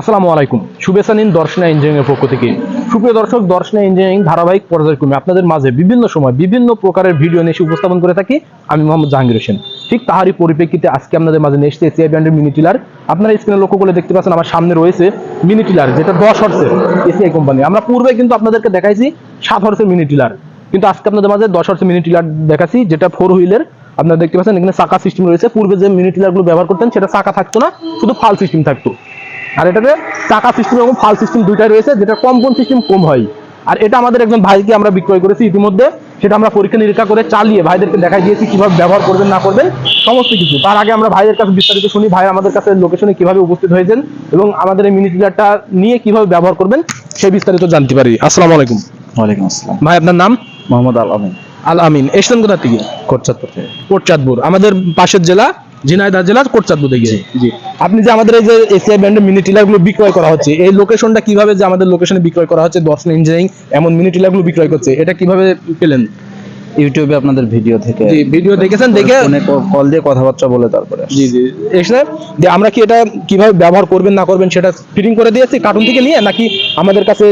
আসসালামু আলাইকুম। শুভেচ্ছা নিন দর্শনা ইঞ্জিনিয়ারিং এর পক্ষ থেকে। সুপ্রিয় দর্শক, দর্শনা ইঞ্জিনিয়ারিং ধারাবাহিক পর্যায়ক্রমে আপনাদের মাঝে বিভিন্ন সময় বিভিন্ন প্রকারের ভিডিও নিয়ে উপস্থাপন করে থাকি। আমি মোহাম্মদ জাহাঙ্গীর হোসেন। ঠিক তাহারই পরিপ্রেক্ষিতে আজকে আপনাদের মাঝে নিয়ে এসিআই ব্র্যান্ডের মিনি টিলার আপনারা স্ক্রিনে লক্ষ্য করে দেখতে পাচ্ছেন আমার সামনে রয়েছে মিনি টিলার যেটা দশ হর্সের এসিআই কোম্পানি আমরা পূর্বে কিন্তু আপনাদেরকে দেখাইছি সাত হর্সের মিনি টিলার কিন্তু আজকে আপনাদের মাঝে দশ হর্সের মিনি টিলার দেখাচ্ছি, যেটা ফোর হুইলের আপনারা দেখতে পাচ্ছেন এখানে চাকা সিস্টেম রয়েছে। পূর্বে যে মিনি টিলারগুলো ব্যবহার করতেন, সেটা চাকা থাকতো না, শুধু ফাল সিস্টেম থাকতো। আর এটাতে টাকা সিস্টেম এবং ফাল সিস্টেম দুইটাই রয়েছে যেটা কম কোন সিস্টেম কম হয়। আর এটা আমাদের একজন ভাইকে আমরা বিক্রয় করেছি ইতিমধ্যে সেটা আমরা পরীক্ষা নিরীক্ষা করে চালিয়ে ভাইদেরকে দেখাই দিয়েছি কীভাবে ব্যবহার করবেন না করবেন সমস্ত কিছু। তার আগে আমরা ভাইদের কাছে বিস্তারিত শুনি ভাই আমাদের কাছে লোকেশনে কীভাবে উপস্থিত হয়েছেন এবং আমাদের এই মিনি টিলারটা নিয়ে কীভাবে ব্যবহার করবেন সেই বিস্তারিত জানতে পারি। আসসালামু আলাইকুম। ওয়ালাইকুম আসসালাম। ভাই আপনার নাম? মোহাম্মদ আল আমিন। আল আমিন। এসছেন কোথা থেকে? কোটচাঁদপুর থেকে। কোটচাঁদপুর। আমাদের পাশের জেলা ঝিনাইদহ জেলার কোটচাঁদপুর জি আপনি যে আমাদের এই যে এসিআই ব্র্যান্ডের মিনি টিলারগুলো বিক্রয় করা হচ্ছে, এই লোকেশনটা কীভাবে যে আমাদের লোকেশনে বিক্রয় করা হচ্ছে দর্শন ইঞ্জিনিয়ারিং এমন মিনি টিলারগুলো বিক্রয় করছে, এটা কীভাবে পেলেন? ইউটিউবে আপনাদের ভিডিও থেকে জি ভিডিও দেখেছেন দেখে কল দিয়ে কথাবার্তা বলে তারপরে জি জি। এসে যে আমরা কি এটা কীভাবে ব্যবহার করবেন না করবেন সেটা ফিটিং করে দিয়েছি কার্টুন থেকে নিয়ে নাকি আমাদের কাছে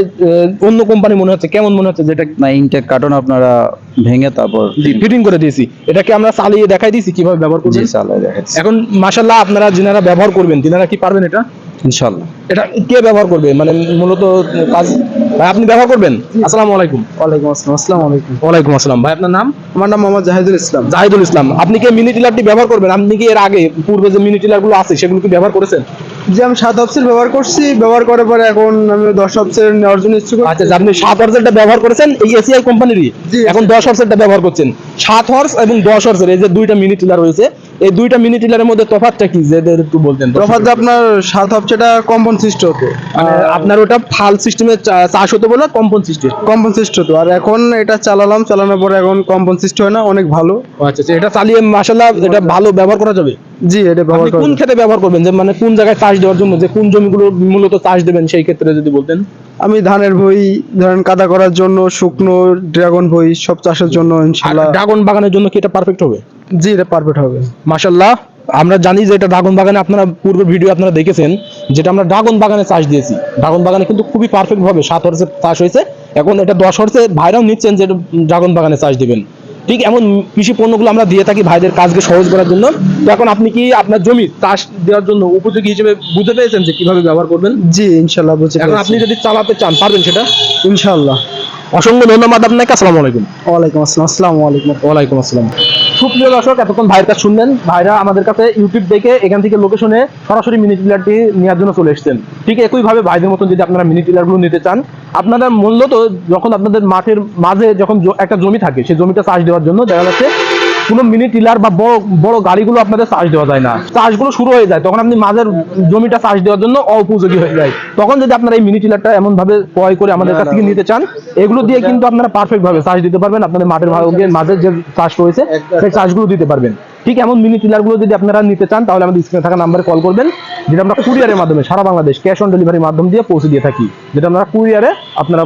অন্য কোম্পানি মনে হচ্ছে কেমন মনে হচ্ছে যেটা না ইনটেক কার্টন আপনারা ভেঙে তারপর জি ফিটিং করে দিয়েছি। এটাকে আমরা চালিয়ে দেখাই দিয়েছি কীভাবে ব্যবহার করবেন? চালাই দেখাচ্ছি এখন মাশাল্লাহ আপনারা যিনারা ব্যবহার করবেন তিনারা কি পারবেন এটা? ইনশাল্লাহ এটা কে ব্যবহার করবে? মানে মূলত কাজ ভাই আপনি ব্যবহার করবেন? আসসালামু আলাইকুম। ওয়ালাইকুম আসসালাম আসসালামু আলাইকুম। ওয়ালাইকুম আসসালাম। ভাই আপনার নাম? আমার নাম মোহাম্মদ জাহিদুল ইসলাম। জাহিদুল ইসলাম। আপনি কি মিনি টিলারটি ব্যবহার করবেন? আপনি কি এর আগে পূর্বে যে মিনি টিলারগুলো আছে সেগুলো কি ব্যবহার করেছেন? যে আমি সাত অফসেল ব্যবহার করছি ব্যবহার করার পরে এখন আমি দশ অফসেল নেওয়ার জন্য ইচ্ছুক আচ্ছা আপনি সাত হর্সেরটা ব্যবহার করেছেন এই এসিআই কোম্পানিরই এখন দশ হর্সেরটা ব্যবহার করছেন। সাত হর্স এবং দশ হর্সের এই যে দুইটা মিনি টিলার রয়েছে এই দুইটা মিনি টিলারের মধ্যে তফাৎটা কি? যে একটু বলতেন তফাৎ আপনার সাত অফসেটা কম্পন সিস্ট হতো। মানে আপনার ওটা ফাল সিস্টেমে চাষ হতো বলে কম্পন সিস্টেম কম্পন সিস্ট হতো। আর এখন এটা চালালাম চালানোর পরে এখন কম্পন সিস্ট হয় না অনেক ভালো। আচ্ছা আচ্ছা, এটা চালিয়ে মাসাল্লাহ এটা ভালো ব্যবহার করা যাবে? জি এটা ব্যবহার কোন ক্ষেত্রে ব্যবহার করবেন? যে মানে কোন জায়গায় চাষ দেওয়ার জন্য যে কোন জমিগুলো মূলত চাষ দেবেন সেই ক্ষেত্রে যদি বলতেন। আমি ধানের ভই ধরেন কাদা করার জন্য শুকনো ড্রাগন ভই সব চাষের জন্য আর ইনশাল্লাহ ড্রাগন বাগানের জন্য কি এটা পারফেক্ট হবে? জি এটা পারফেক্ট হবে। মাশাল্লাহ আমরা জানি যে এটা ড্রাগন বাগানে আপনারা পূর্বের ভিডিও আপনারা দেখেছেন যেটা আমরা ড্রাগন বাগানে চাষ দিয়েছি। ড্রাগন বাগানে কিন্তু খুবই পারফেক্ট ভাবে সাত হর্সে চাষ হয়েছে। এখন এটা দশ হর্সে ভাইরাও নিচ্ছেন যে ড্রাগন বাগানে চাষ দিবেন। ঠিক এমন কৃষি পণ্যগুলো আমরা দিয়ে থাকি ভাইদের কাজকে সহজ করার জন্য। তো এখন আপনি কি আপনার জমি চাষ দেওয়ার জন্য উপযোগী হিসেবে বুঝতে পেরেছেন যে কীভাবে ব্যবহার করবেন? জি ইনশাল্লাহ বুঝতে এখন আপনি যদি চালাতে চান পারবেন সেটা? ইনশাল্লাহ অসংখ্য ধন্যবাদ আপনাকে আসসালামু আলাইকুম। ওয়ালাইকুম আসসালাম আসসালামু আলাইকুম। ওয়ালাইকুম আসসালাম। সুপ্রিয় দর্শক, এতক্ষণ ভাইয়ের কাছে শুনলেন। ভাইরা আমাদের কাছে ইউটিউব দেখে এখান থেকে লোকেশনে সরাসরি মিনি টিলারটি নেওয়ার জন্য চলে এসছেন। ঠিক একইভাবে ভাইদের মতন যদি আপনারা মিনি টিলারগুলো নিতে চান, আপনারা মূলত যখন আপনাদের মাঠের মাঝে যখন একটা জমি থাকে, সেই জমিটা চাষ দেওয়ার জন্য দেখা যাচ্ছে কোনো মিনি টিলার বা বড় বড় গাড়িগুলো আপনাদের চাষ দেওয়া যায় না। চাষগুলো শুরু হয়ে যায়, তখন আপনি মাঝের জমিটা চাষ দেওয়ার জন্য অপযোগী হয়ে যায়। তখন যদি আপনারা এই মিনি টিলারটা এমন ভাবে ক্রয় করে আমাদের কাছ থেকে নিতে চান, এগুলো দিয়ে কিন্তু আপনারা পারফেক্ট ভাবে চাষ দিতে পারবেন। আপনাদের মাঠের ভাগের মাঝে যে চাষ রয়েছে, সেই চাষগুলো দিতে পারবেন। ঠিক এমন মিনি টিলারগুলো যদি আপনারা নিতে চান, তাহলে আমাদের স্ক্রিনে থাকা নাম্বারে কল করবেন, যেটা আমরা কুরিয়ারের মাধ্যমে সারা বাংলাদেশ ক্যাশ অন ডেলিভারির মাধ্যম দিয়ে পৌঁছে দিয়ে থাকি। যেটা আমরা কুরিয়ারে আপনারা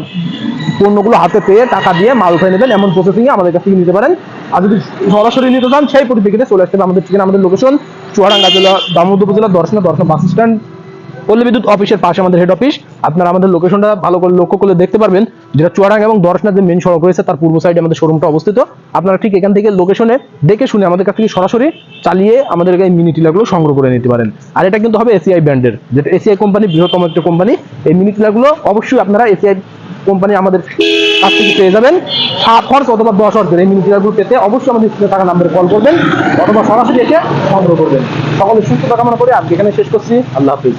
পণ্যগুলো হাতে পেয়ে টাকা দিয়ে মাল উঠাই নেবেন এমন প্রসেসিং আমাদের কাছ থেকে নিতে পারেন। আর যদি সরাসরি নিতে চান, সেই পরিপ্রেক্ষিতে চলে আসতে আমাদের ঠিকানা, আমাদের লোকেশন চুয়াডাঙ্গা জেলা, দামোদর উপজেলা, দর্শনা, দর্শন বাস স্ট্যান্ড পল্লী বিদ্যুৎ অফিসের পাশে আমাদের হেড অফিস আপনারা আমাদের লোকেশনটা ভালো করে লক্ষ্য করলে দেখতে পারবেন, যেটা চুয়াডাঙ্গা এবং দর্শনা যে মেন সড়ক রয়েছে, তার পূর্ব সাইডে আমাদের শোরুমটা অবস্থিত। আপনারা ঠিক এখান থেকে লোকেশনে দেখে শুনে আমাদের কাছ থেকে সরাসরি চালিয়ে আমাদের এই মিনি টিলারগুলো সংগ্রহ করে নিতে পারেন। আর এটা কিন্তু হবে এসিআই ব্র্যান্ডের যেটা এসিআই কোম্পানি বৃহত্তম একটা কোম্পানি এই মিনি টিলারগুলো অবশ্যই আপনারা এসিআই কোম্পানি আমাদের কাছ পেয়ে যাবেন? সাত অথবা দশ হর্সের এই মিনি গ্রুপ পেতে অবশ্যই আমাদের স্ক্রিনে থাকা নাম্বারে কল করবেন অথবা সরাসরি এসে সংগ্রহ করবেন। সকলে সুস্থ সুস্থতা মনে করে আজকে এখানে শেষ করছি। আল্লাহ হাফিজ।